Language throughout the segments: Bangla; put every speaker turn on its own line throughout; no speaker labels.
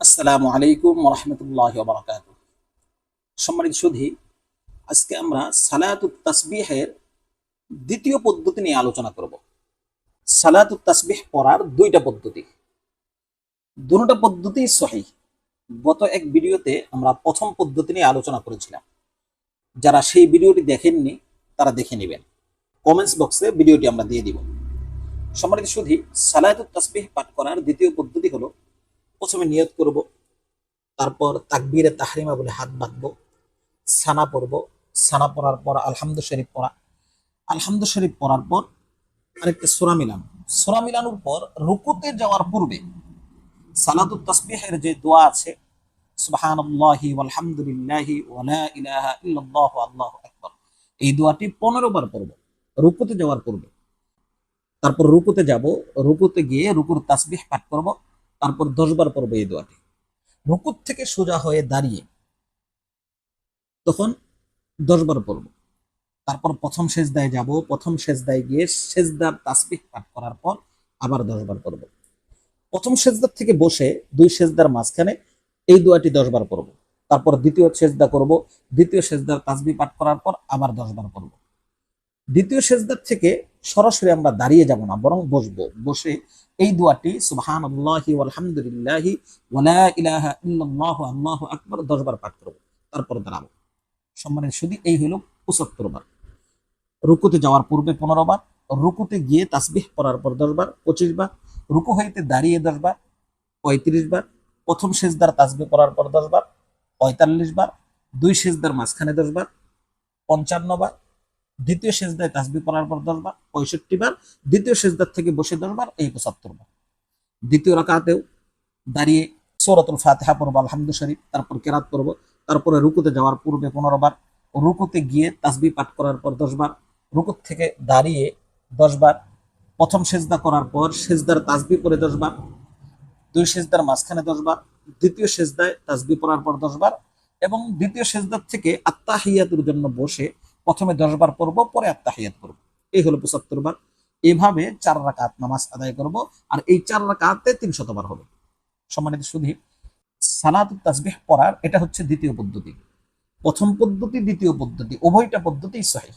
আসসালামু আলাইকুম রহমতুল্লাহ বারকাত সম্মানিত সুধী, আজকে আমরা সালাতুত তাসবিহের দ্বিতীয় পদ্ধতি নিয়ে আলোচনা করব। সালাতুত তাসবিহ পড়ার দুইটা পদ্ধতি। দুটো পদ্ধতি সহি। গত এক ভিডিওতে আমরা প্রথম পদ্ধতি নিয়ে আলোচনা করেছিলাম। যারা সেই ভিডিওটি দেখেননি, তারা দেখে নেবেন। কমেন্টস বক্সে ভিডিওটি আমরা দিয়ে দিব। সম্মানিত সুধী, সালাতুত তাসবিহ পাঠ করার দ্বিতীয় পদ্ধতি হলো প্রথমে নিয়ত করব, তারপর তাকবীরে তাহরিমা বলে হাত বাঁধবো, সানা পড়ব। সানা পড়ার পর আলহামদু শরীফ পড়া। আলহামদু শরীফ পড়ার পর আরেকটা সোরা মিলান। সোরা মিলানোর পর রুকুতে যাওয়ার পূর্বে সালাতুত তাসবিহের যে দোয়া আছে, সুবহানাল্লাহি ওয়ালহামদুলিল্লাহি আল্লাহু আকবার, এই দোয়াটি 15 বার পড়ব, রুকুতে যাওয়ার পূর্বে। তারপর রুকুতে যাব, রুকুতে গিয়ে রুকুর তাসবিহ পাঠ করব। তারপর দশ বার পড়ব এই দোয়াটি। রুকুত থেকে সোজা হয়ে দাঁড়িয়ে তখন দশ বার পড়ব। তারপর প্রথম সেজদায় যাব, প্রথম সেজদায় গিয়ে সেজদার তাসবিহ পাঠ করার পর আবার দশ বার পড়ব। প্রথম সেজদার থেকে বসে দুই সেজদার মাঝখানে এই দোয়াটি দশ বার পড়ব। তারপর দ্বিতীয় সেজদা করব, দ্বিতীয় সেজদার তাসবি পাঠ করার পর আবার দশ বার পড়ব। দ্বিতীয় সেজদার থেকে সরাসরি আমরা দাঁড়িয়ে যাব না, বরং বসবো। বসে এই দোয়াটি সুবহান আল্লাহি আলহামদুলিল্লাহি ওয়ালা ইলাহা ইল্লাল্লাহু আল্লাহু আকবার 10 বার পাঠ করব, তারপর দাঁড়াবো। সম্মানের শুধু এই হলো 75 বার। রুকুতে যাওয়ার পূর্বে 15 বার, রুকুতে গিয়ে তাসবিহ পড়ার পর 10 বার 25 বার, রুকু হইতে দাঁড়িয়ে 10 বার 35 বার, প্রথম সেজদার তাসবিহ পড়ার পর 10 বার 45 বার, দুই সেজদার মাঝখানে 10 বার 55 বার দ্বিতীয় সেজদায় তাসবি পড়ার পর দশ বার, পঁয়ষট্টি বার, দ্বিতীয় সেজদার থেকে বসে দশ বার, এই পঁচাত্তর বার। দ্বিতীয় রাকাতেও দাঁড়িয়ে সৌরতুল ফাতেহা পড়ব আলহামদু শরীফ, তারপর কেরাত পড়ব, তারপরে রুকুতে যাওয়ার পূর্বে পনেরো বার, রুকুতে গিয়ে তাসবি পাঠ করার পর দশ বার রুকুত থেকে দাঁড়িয়ে দশ বার, প্রথম সেজদা করার পর সেজদার তাসবি পরে দশ বার, দুই সেজদার মাঝখানে দশ বার, দ্বিতীয় সেজদায় তাসবি পড়ার পর দশ বার এবং দ্বিতীয় সেজদার থেকে আত্মাহিয়াতুর জন্য বসে প্রথমে দশ বার পড়ব, পরে আত্মাহিয়াত করব এই হলো পঁচাত্তর বার। এভাবে চার রাকাত নামাজ আদায় করব, আর এই চার রাকাতে তিন শতবার হবে। সম্মানিত সুধী সালাত তাসবিহ পড়ার এটা হচ্ছে দ্বিতীয় পদ্ধতি। প্রথম পদ্ধতি, দ্বিতীয় পদ্ধতি, উভয়টা পদ্ধতি সহি।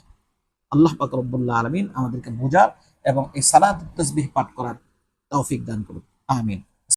আল্লাহ পাক রব্বুল্লাহ আলমিন আমাদেরকে বোঝার এবং এই সালাত তাসবিহ পাঠ করার তৌফিক দান করুন আমিন।